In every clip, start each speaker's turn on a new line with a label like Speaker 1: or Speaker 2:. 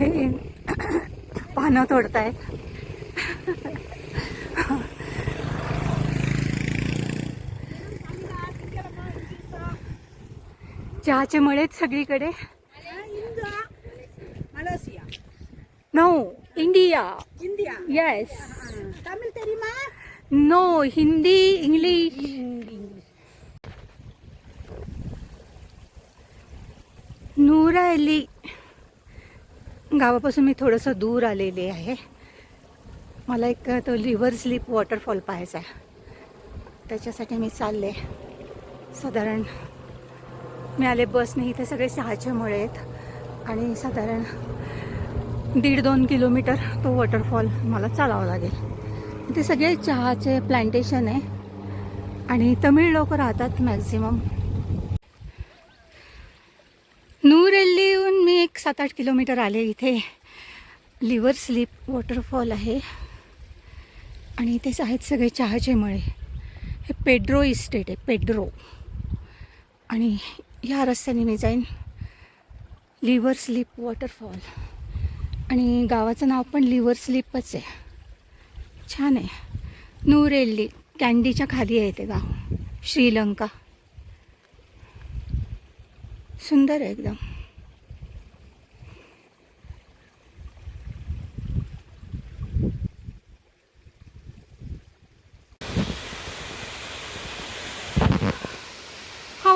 Speaker 1: हे पानं तोडताय. चहाचे मळेत सगळीकडे. No India.
Speaker 2: India.
Speaker 1: Yes
Speaker 2: Tamil तरी
Speaker 1: नो. हिंदी इंग्लिश. नूरली गावापासून मी थोडंसं दूर आलेले आहे. मला एक तो लिव्हर स्लीप वॉटरफॉल पाहायचा आहे. त्याच्यासाठी मी चालले. साधारण मी आले बसने इथे सगळे सहाचे मळे आहेत. आणि साधारण दीड दोन किलोमीटर तो वॉटरफॉल मला चालावा लागेल. ते सगळे चहाचे प्लांटेशन आहे. आणि तमिळ लोक राहतात मॅक्झिमम नूरेल्लीहून मी एक सात आठ किलोमीटर आले इथे. लिव्हर स्लीप वॉटरफॉल आहे. आणि इथेच आहेत सगळे चहाचे मळे. हे पेड्रो इस्टेट आहे पेड्रो. आणि ह्या रस्त्याने मी जाईन. Lover's leap waterfall. आणि गावाचं नाव पण लिव्हर स्लीपच आहे. छान आहे. नूरेल्ली कॅन्डीच्या खाली आहे ते गाव. श्रीलंका. सुंदर आहे एकदम.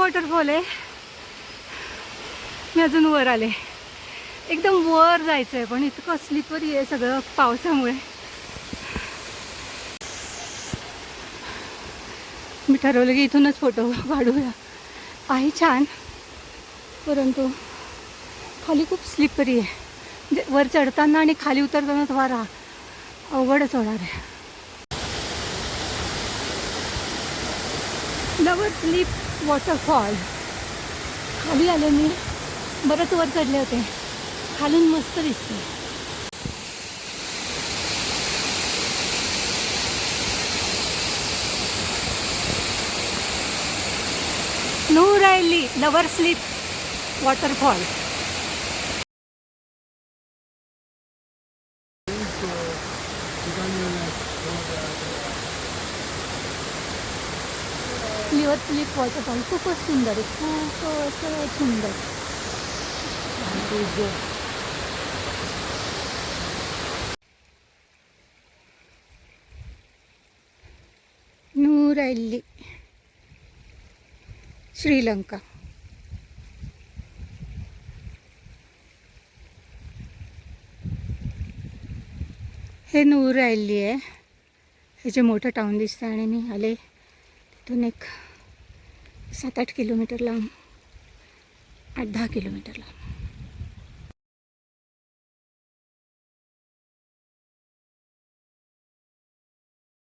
Speaker 1: वॉटरफॉल आहे. मी अजून वर आले. एकदम वर जायचं आहे पण इतकं स्लिपरी आहे सगळं पावसामुळे. मी ठरवलं की इथूनच फोटो काढूया. आहे छान. परंतु खाली खूप स्लिपरी आहे. म्हणजे वर चढताना आणि खाली उतरताना वारा अवघडच होणार आहे. Double slip waterfall. खाली आले मी बरंच वर चढले होते. खालून मस्त दिसते. नूरायली lover's leap waterfall lover's leap waterfall खूपच सुंदर आहे खूपच सुंदर नूरायली श्रीलंका हे नूरायली आहे. हे जे मोठं टाऊन दिसतं आणि मी आले. तिथून एक सात आठ किलोमीटर लांब आठ दहा किलोमीटर लांब.